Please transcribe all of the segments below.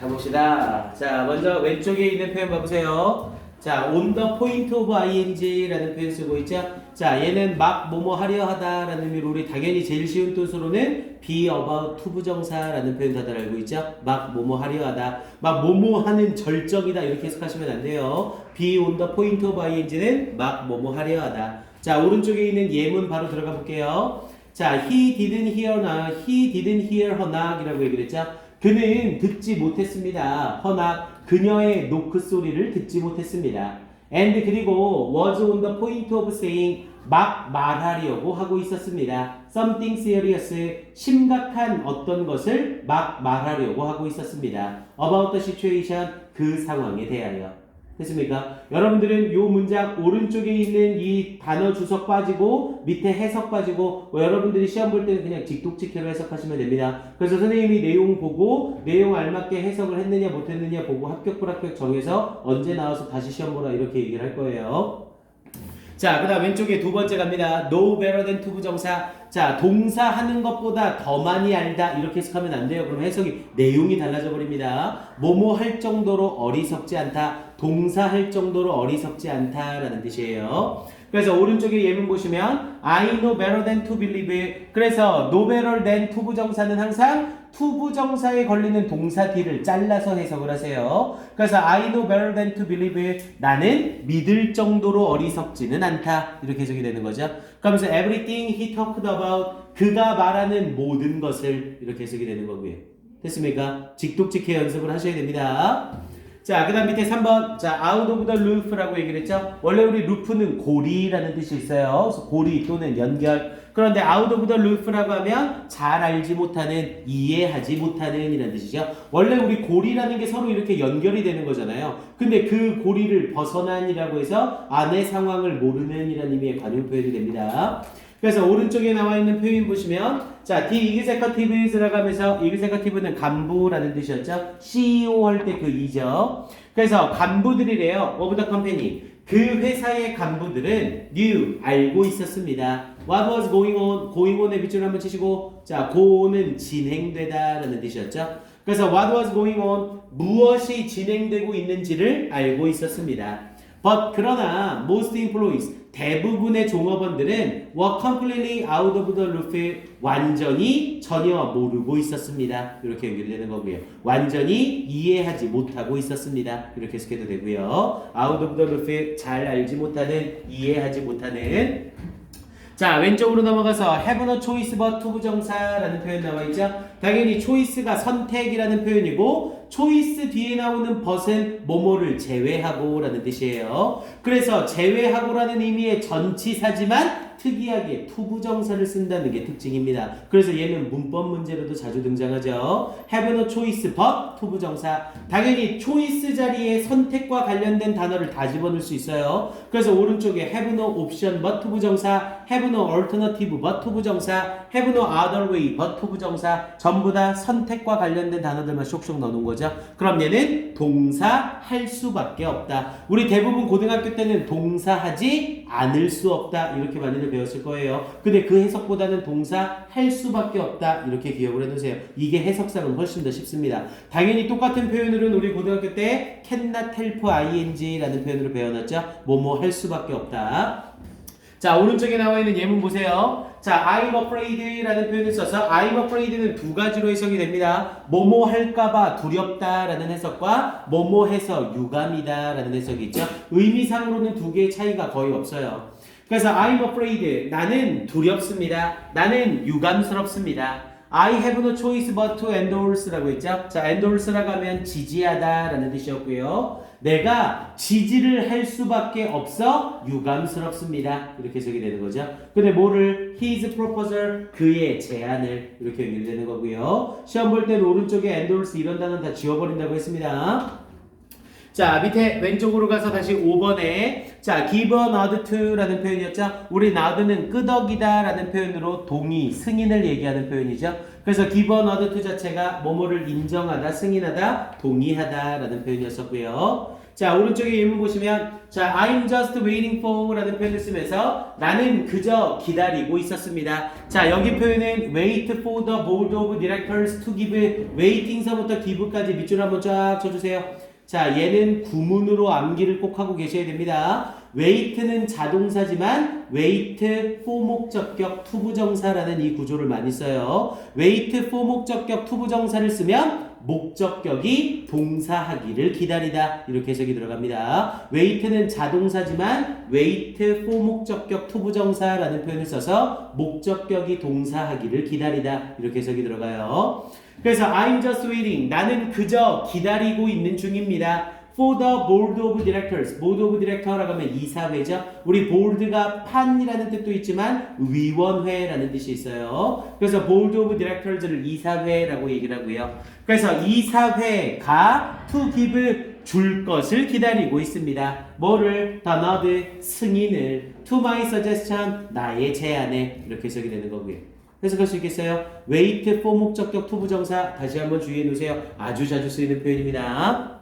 가봅시다. 자, 먼저 왼쪽에 있는 표현 봐보세요. 자, on the point of ing라는 표현 쓰고 있죠. 자, 얘는 막 뭐뭐 하려 하다라는 의미로 우리 당연히 제일 쉬운 뜻으로는 be about to 부정사라는 표현 다들 알고 있죠. 막 뭐뭐 하려 하다, 막 뭐뭐 하는 절정이다 이렇게 해석하시면 안 돼요. be on the point of ing는 막 뭐뭐 하려 하다. 자, 오른쪽에 있는 예문 바로 들어가 볼게요. 자, he didn't hear knock, he didn't hear her knock이라고 얘기를 했죠. 그는 듣지 못했습니다. 허나 그녀의 노크 소리를 듣지 못했습니다. and 그리고 was on the point of saying 막 말하려고 하고 있었습니다. something serious 심각한 어떤 것을 막 말하려고 하고 있었습니다. about the situation 그 상황에 대하여. 됐습니까? 여러분들은 요 문장 오른쪽에 있는 이 단어 주석 빠지고 밑에 해석 빠지고 뭐 여러분들이 시험 볼 때는 그냥 직독직해로 해석하시면 됩니다. 그래서 선생님이 내용 보고 내용 알맞게 해석을 했느냐 못했느냐 보고 합격 불합격 정해서 언제 나와서 다시 시험 보라 이렇게 얘기를 할 거예요. 자, 그 다음 왼쪽에 두 번째 갑니다. No better than to 부정사. 자, 동사 하는 것보다 더 많이 알다. 이렇게 해석하면 안 돼요. 그럼 해석이, 내용이 달라져 버립니다. 뭐뭐 할 정도로 어리석지 않다. 동사 할 정도로 어리석지 않다라는 뜻이에요. 그래서 오른쪽에 예문 보시면 I know better than to believe. 그래서 no better than to 부정사는 항상 to 부정사에 걸리는 동사 뒤를 잘라서 해석을 하세요. 그래서 I know better than to believe. 나는 믿을 정도로 어리석지는 않다. 이렇게 해석이 되는 거죠. 그러면서 everything he talked about 그가 말하는 모든 것을 이렇게 해석이 되는 거고요. 됐습니까? 직독직해 연습을 하셔야 됩니다. 자, 그 다음 밑에 3번. 자, out of the roof라고 얘기를 했죠. 원래 우리 루프는 고리라는 뜻이 있어요. 고리 또는 연결. 그런데 out of the roof라고 하면 잘 알지 못하는, 이해하지 못하는 이라는 뜻이죠. 원래 우리 고리라는 게 서로 이렇게 연결이 되는 거잖아요. 근데 그 고리를 벗어난이라고 해서 안의 상황을 모르는 이라는 의미의 관용 표현이 됩니다. 그래서 오른쪽에 나와 있는 표현 보시면 자, the executive라고 하면서 executive는 간부라는 뜻이었죠. CEO 할 때 그 이죠. 그래서 간부들이래요. of the company. 그 회사의 간부들은 knew 알고 있었습니다. What was going on? going on의 밑줄 한번 치시고 자, go는 진행되다라는 뜻이었죠. 그래서 what was going on? 무엇이 진행되고 있는지를 알고 있었습니다. But 그러나 most employees 대부분의 종업원들은 were completely out of the loop 완전히 전혀 모르고 있었습니다. 이렇게 연결되는 거고요. 완전히 이해하지 못하고 있었습니다. 이렇게 해석해도 되고요. out of the loop 잘 알지 못하는 이해하지 못하는 자 왼쪽으로 넘어가서 have no choice but to 부정사라는 표현 나와 있죠. 당연히 choice가 선택이라는 표현이고 choice 뒤에 나오는 but은 뭐뭐를 제외하고 라는 뜻이에요. 그래서 제외하고라는 의미의 전치사지만 특이하게 투부정사를 쓴다는 게 특징입니다. 그래서 얘는 문법 문제로도 자주 등장하죠. have no choice but 투부정사. 당연히 choice 자리에 선택과 관련된 단어를 다 집어넣을 수 있어요. 그래서 오른쪽에 have no option but 투부정사, have no alternative but 투부정사, have no other way but 투부정사 전부 다 선택과 관련된 단어들만 쇽쇽 넣어놓은 거죠. 그럼 얘는 동사 할 수밖에 없다. 우리 대부분 고등학교 때는 동사 하지 않을 수 없다 이렇게 많이들 배웠을 거예요. 근데 그 해석보다는 동사 할 수밖에 없다 이렇게 기억을 해두세요. 이게 해석상은 훨씬 더 쉽습니다. 당연히 똑같은 표현으로는 우리 고등학교 때 cannot help ing라는 표현으로 배워놨죠. 뭐뭐 할 수밖에 없다. 자 오른쪽에 나와 있는 예문 보세요. 자 I'm afraid라는 표현을 써서 I'm afraid는 두 가지로 해석이 됩니다. 뭐뭐 할까봐 두렵다라는 해석과 뭐뭐 해서 유감이다라는 해석이 있죠. 의미상으로는 두 개의 차이가 거의 없어요. 그래서 I'm afraid 나는 두렵습니다. 나는 유감스럽습니다. I have no choice but to endorse라고 했죠. 자, endorse라고 하면 지지하다라는 뜻이었고요. 내가 지지를 할 수밖에 없어 유감스럽습니다. 이렇게 해석이 되는 거죠. 근데 뭐를 his proposal 그의 제안을 이렇게 연결되는 거고요. 시험 볼 때는 오른쪽에 endorse 이런 단어는 다 지워버린다고 했습니다. 자 밑에 왼쪽으로 가서 다시 5번에 자 give nod to라는 표현이었죠 우리 nod는 끄덕이다 라는 표현으로 동의, 승인을 얘기하는 표현이죠 그래서 give nod to 자체가 뭐뭐를 인정하다, 승인하다, 동의하다 라는 표현이었었고요 자, 오른쪽에 예문 보시면 자, I'm just waiting for라는 표현을 쓰면서 나는 그저 기다리고 있었습니다. 자, 여기 표현은 wait for the board of directors to give waiting서부터 give까지 밑줄 한번 쫙 쳐주세요. 자, 얘는 구문으로 암기를 꼭 하고 계셔야 됩니다. wait는 자동사지만 wait for 목적격 투부정사라는 이 구조를 많이 써요. wait for 목적격 투부정사를 쓰면 목적격이 동사하기를 기다리다 이렇게 해석이 들어갑니다. wait는 자동사지만 wait for 목적격 투부정사라는 표현을 써서 목적격이 동사하기를 기다리다 이렇게 해석이 들어가요. 그래서 I'm just waiting. 나는 그저 기다리고 있는 중입니다. For the board of directors. board of director라고 하면 이사회죠. 우리 board가 판이라는 뜻도 있지만 위원회라는 뜻이 있어요. 그래서 board of directors를 이사회라고 얘기를 하고요. 그래서 이사회가 to give 줄 것을 기다리고 있습니다. 뭐를? nod 승인을 to my suggestion 나의 제안에 이렇게 해석이 되는 거고요. 해석할 수 있겠어요? wait for 목적격 투부정사 다시 한번 주의해 놓으세요. 아주 자주 쓰이는 표현입니다.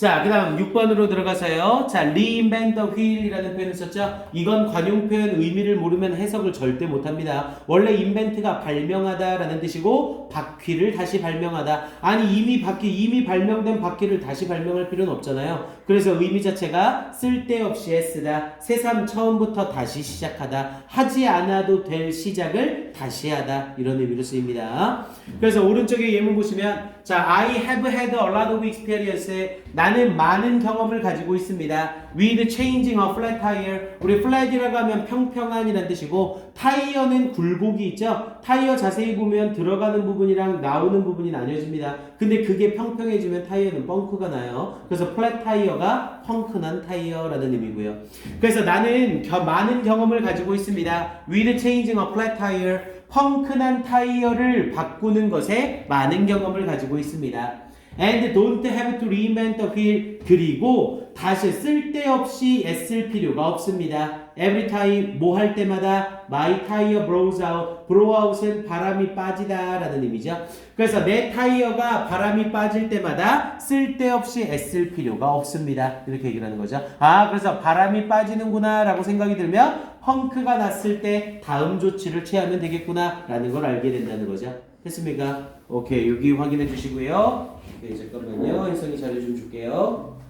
자, 그 다음 6번으로 들어가서요. 자, reinvent the wheel이라는 표현을 썼죠. 이건 관용 표현 의미를 모르면 해석을 절대 못합니다. 원래 invent가 발명하다라는 뜻이고 바퀴를 다시 발명하다. 아니 이미 바퀴 이미 발명된 바퀴를 다시 발명할 필요는 없잖아요. 그래서 의미 자체가 쓸데없이 애쓰다. 새삼 처음부터 다시 시작하다. 하지 않아도 될 시작을 다시 하다. 이런 의미로 쓰입니다. 그래서 오른쪽에 예문 보시면 자, I have had a lot of experience. 나는 많은 경험을 가지고 있습니다. With changing a flat tire. 우리 flat이라고 하면 평평한이라는 뜻이고 타이어는 굴곡이 있죠. 타이어 자세히 보면 들어가는 부분이랑 나오는 부분이 나뉘어집니다. 근데 그게 평평해지면 타이어는 펑크가 나요. 그래서 플랫 타이어가 펑크난 타이어라는 의미고요. 그래서 나는 겨- 많은 경험을 가지고 있습니다. With changing a flat tire. 펑크난 타이어를 바꾸는 것에 많은 경험을 가지고 있습니다. And don't have to reinvent the wheel. 그리고 다시 쓸데없이 애쓸 필요가 없습니다. Every time 뭐 할 때마다 my tire blows out. blow out은 바람이 빠지다 라는 의미죠. 그래서 내 타이어가 바람이 빠질 때마다 쓸데없이 애쓸 필요가 없습니다. 이렇게 얘기를 하는 거죠. 아, 그래서 바람이 빠지는구나 라고 생각이 들면 펑크가 났을 때 다음 조치를 취하면 되겠구나 라는 걸 알게 된다는 거죠. 됐습니까? 오케이, 여기 확인해 주시고요. 네, 잠깐만요. 혜성이 자료 좀 줄게요.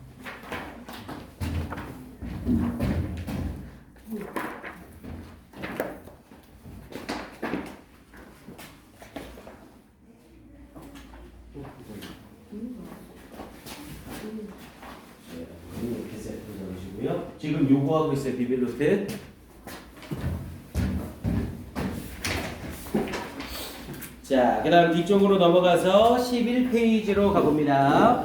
네, 잡으시고요. 지금 요구하고 있어요, 비빌로트. 자, 그 다음 뒤쪽으로 넘어가서 11페이지로 가봅니다.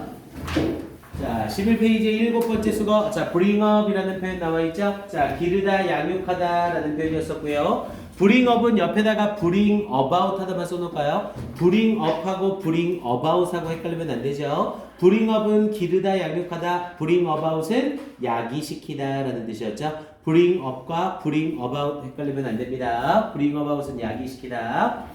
자, 11페이지 일곱 번째 수거. 자, bring up이라는 표현 나와 있죠? 자, 기르다, 양육하다 라는 표현이었었고요. bring up은 옆에다가 bring about 하다만 써놓을까요? bring up하고 bring about하고 헷갈리면 안 되죠? bring up은 기르다, 양육하다. bring about은 야기시키다 라는 뜻이었죠? bring up과 bring about 헷갈리면 안 됩니다. bring about은 야기시키다.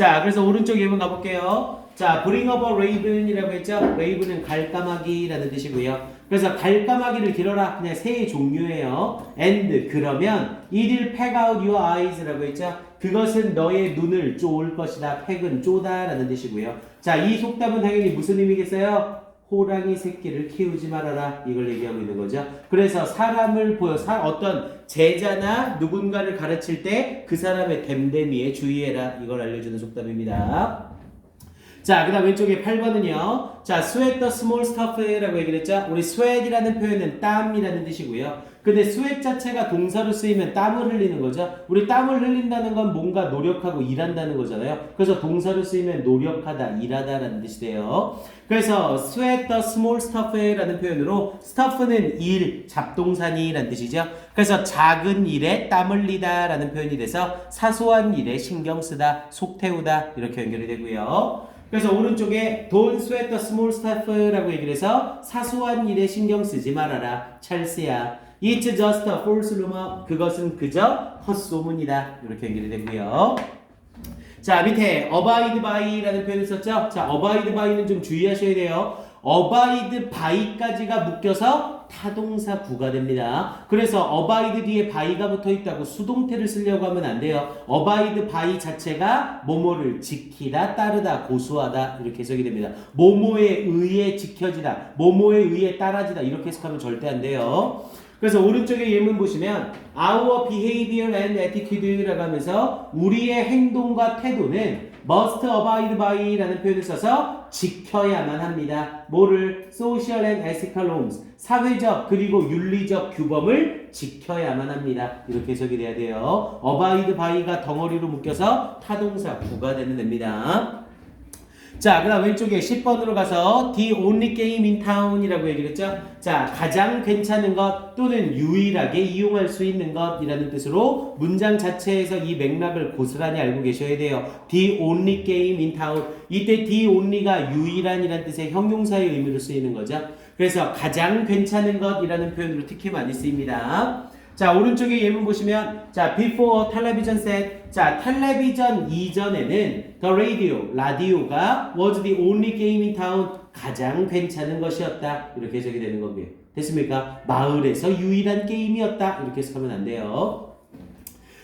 자, 그래서 오른쪽 예문 가볼게요. 자, bring up a raven이라고 했죠? raven은 갈까마귀라는 뜻이고요. 그래서 갈까마귀를 길어라. 그냥 새의 종류예요. and 그러면 it will peg out your eyes라고 했죠? 그것은 너의 눈을 쪼을 것이다. 팩은 쪼다라는 뜻이고요. 자, 이 속담은 당연히 무슨 의미겠어요? 호랑이 새끼를 키우지 말아라 이걸 얘기하고 있는 거죠. 그래서 사람을 보여 사, 어떤 제자나 누군가를 가르칠 때 그 사람의 댐댐이에 주의해라 이걸 알려주는 속담입니다. 자, 그 다음 왼쪽에 8번은요. 자, sweat the small stuff라고 얘기를 했죠. 우리 sweat이라는 표현은 땀이라는 뜻이고요. 근데 sweat 자체가 동사로 쓰이면 땀을 흘리는 거죠. 우리 땀을 흘린다는 건 뭔가 노력하고 일한다는 거잖아요. 그래서 동사로 쓰이면 노력하다, 일하다라는 뜻이 돼요. 그래서 sweat the small stuff라는 표현으로 stuff는 일, 잡동사니라는 뜻이죠. 그래서 작은 일에 땀 흘리다라는 표현이 돼서 사소한 일에 신경 쓰다, 속 태우다 이렇게 연결이 되고요. 그래서 오른쪽에 don't sweat the small stuff라고 얘기를 해서 사소한 일에 신경 쓰지 말아라. 찰스야. It's just a false rumor. 그것은 그저 헛소문이다. 이렇게 연결이 되고요. 자 밑에 abide by라는 표현을 썼죠. 자 abide by는 좀 주의하셔야 돼요. Abide by까지가 묶여서 타동사 구가 됩니다. 그래서 abide 뒤에 by가 붙어 있다고 수동태를 쓰려고 하면 안 돼요. abide by 자체가 뭐뭐를 지키다, 따르다, 고수하다 이렇게 해석이 됩니다. 뭐뭐에 의해 지켜지다, 뭐뭐에 의해 따라지다 이렇게 해석하면 절대 안 돼요. 그래서 오른쪽에 예문 보시면 our behavior and attitude라고 하면서 우리의 행동과 태도는 must abide by라는 표현을 써서 지켜야만 합니다. 뭐를 social and ethical norms 사회적 그리고 윤리적 규범을 지켜야만 합니다. 이렇게 해석이 돼야 돼요. abide by가 덩어리로 묶여서 타동사 구가 되는 됩니다. 자, 그 다음 왼쪽에 10번으로 가서 the only game in town이라고 얘기를 했죠. 자, 가장 괜찮은 것 또는 유일하게 이용할 수 있는 것이라는 뜻으로 문장 자체에서 이 맥락을 고스란히 알고 계셔야 돼요. the only game in town. 이때 the only가 유일한이라는 뜻의 형용사의 의미로 쓰이는 거죠. 그래서 가장 괜찮은 것이라는 표현으로 특히 많이 쓰입니다. 자 오른쪽에 예문 보시면 자 before television set 자 텔레비전 이전에는 the radio 라디오가 was the only game in town 가장 괜찮은 것이었다. 이렇게 해석이 되는 겁니다. 됐습니까? 마을에서 유일한 게임이었다. 이렇게 해석하면 안 돼요.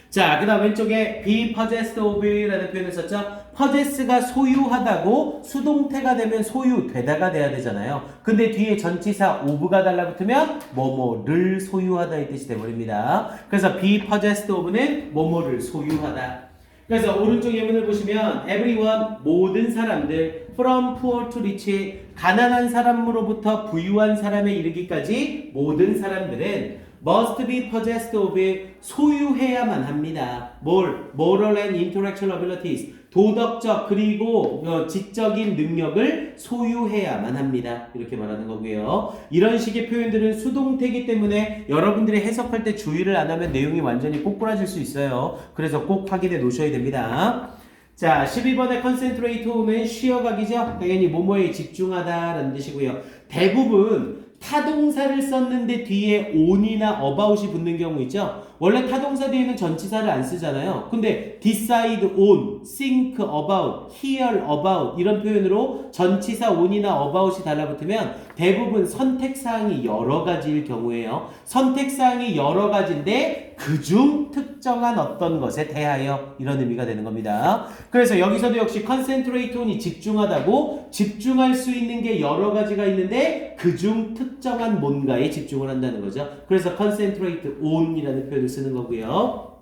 자, 그 다음 왼쪽에 be possessed of라는 표현을 썼죠. Possess가 소유하다고 수동태가 되면 소유되다가 돼야 되잖아요. 근데 뒤에 전치사 of가 달라붙으면 뭐뭐를 소유하다 이 뜻이 돼버립니다. 그래서 be possessed of는 뭐뭐를 소유하다. 그래서 오른쪽 예문을 보시면 everyone 모든 사람들 from poor to rich 가난한 사람으로부터 부유한 사람에 이르기까지 모든 사람들은 must be possessed of 소유해야만 합니다. 뭘? moral and intellectual abilities 도덕적 그리고 어, 지적인 능력을 소유해야만 합니다. 이렇게 말하는 거고요. 이런 식의 표현들은 수동태이기 때문에 여러분들이 해석할 때 주의를 안 하면 내용이 완전히 꼬꾸라질 수 있어요. 그래서 꼭 확인해 놓으셔야 됩니다. 자, 12번의 concentrate는 쉬어가기죠. 당연히 뭐뭐에 집중하다라는 뜻이고요. 대부분 타동사를 썼는데 뒤에 on이나 about이 붙는 경우 있죠. 원래 타동사 뒤에는 전치사를 안 쓰잖아요. 근데 decide on, think about, hear about 이런 표현으로 전치사 on이나 about이 달라붙으면 대부분 선택 사항이 여러 가지일 경우에요. 선택 사항이 여러 가지인데 그중 특정한 어떤 것에 대하여 이런 의미가 되는 겁니다. 그래서 여기서도 역시 concentrate on이 집중하다고 집중할 수 있는 게 여러 가지가 있는데 그중 특정한 뭔가에 집중을 한다는 거죠. 그래서 concentrate on이라는 표현을 쓰는 거고요.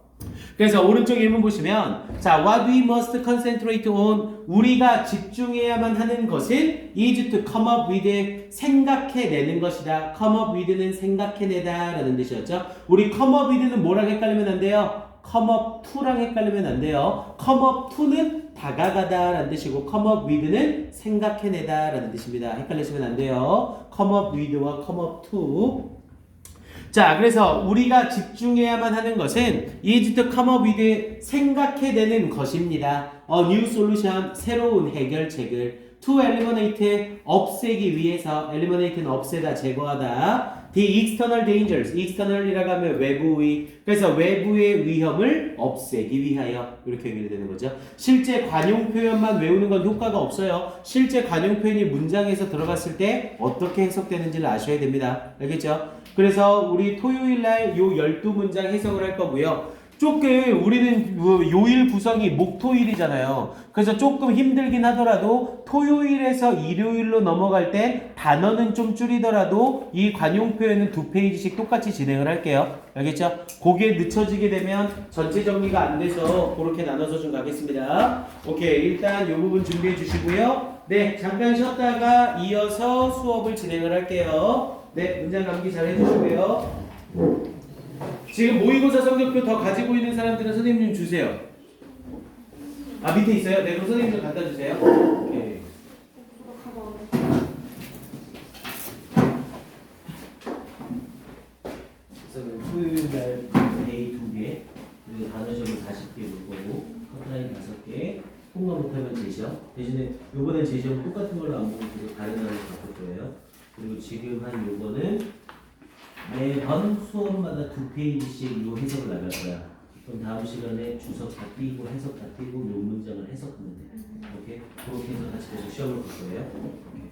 그래서 오른쪽 예문 보시면 자 what we must concentrate on 우리가 집중해야만 하는 것은 is to come up with 생각해내는 것이다. come up with는 생각해내다 라는 뜻이었죠. 우리 come up with는 뭐랑 헷갈리면 안 돼요? come up to랑 헷갈리면 안 돼요. come up to는 다가가다 라는 뜻이고 come up with는 생각해내다 라는 뜻입니다. 헷갈리시면 안 돼요. come up with와 come up to 자, 그래서 우리가 집중해야만 하는 것은 is to come up with 생각해내는 것입니다. A new solution, 새로운 해결책을 to eliminate, 없애기 위해서 eliminate는 없애다, 제거하다. The external dangers, external이라고 하면 외부의, 그래서 외부의 위험을 없애기 위하여 이렇게 연결이 되는 거죠. 실제 관용 표현만 외우는 건 효과가 없어요. 실제 관용 표현이 문장에서 들어갔을 때 어떻게 해석되는지를 아셔야 됩니다. 알겠죠? 그래서 우리 토요일 날 요 12문장 해석을 할 거고요. 조금 우리는 요- 요일 구성이 목토일이잖아요. 그래서 조금 힘들긴 하더라도 토요일에서 일요일로 넘어갈 때 단어는 좀 줄이더라도 이 관용 표현은 두 페이지씩 똑같이 진행을 할게요. 알겠죠? 거기에 늦춰지게 되면 전체 정리가 안 돼서 그렇게 나눠서 좀 가겠습니다. 오케이. 일단 요 부분 준비해 주시고요. 네, 잠깐 쉬었다가 이어서 수업을 진행을 할게요. 네, 문장 감기 잘 해주시고요. 지금 모의고사 성적표 더 가지고 있는 사람들은 선생님 좀 주세요. 아 밑에 있어요? 네 그럼 선생님 좀 갖다 주세요. 그래서 토요일 날 A 두 개, 그리고 단어점을 40개 볼 거고 커트라인 다섯 개, 통과 못하면 제시어. 대신에 요번엔 제시어 똑같은 걸로 안 보고 계속 다른 단어를 바꿀 거예요. 그리고 지금 한 요거는 매번 수업마다 두 페이지씩 요 해석을 나갈 거야. 그럼 다음 시간에 주석 다 띄고 해석 다 띄고 요 문장을 해석하면 돼. 오케이? 그렇게 해서 같이 계속 시험을 볼 거예요.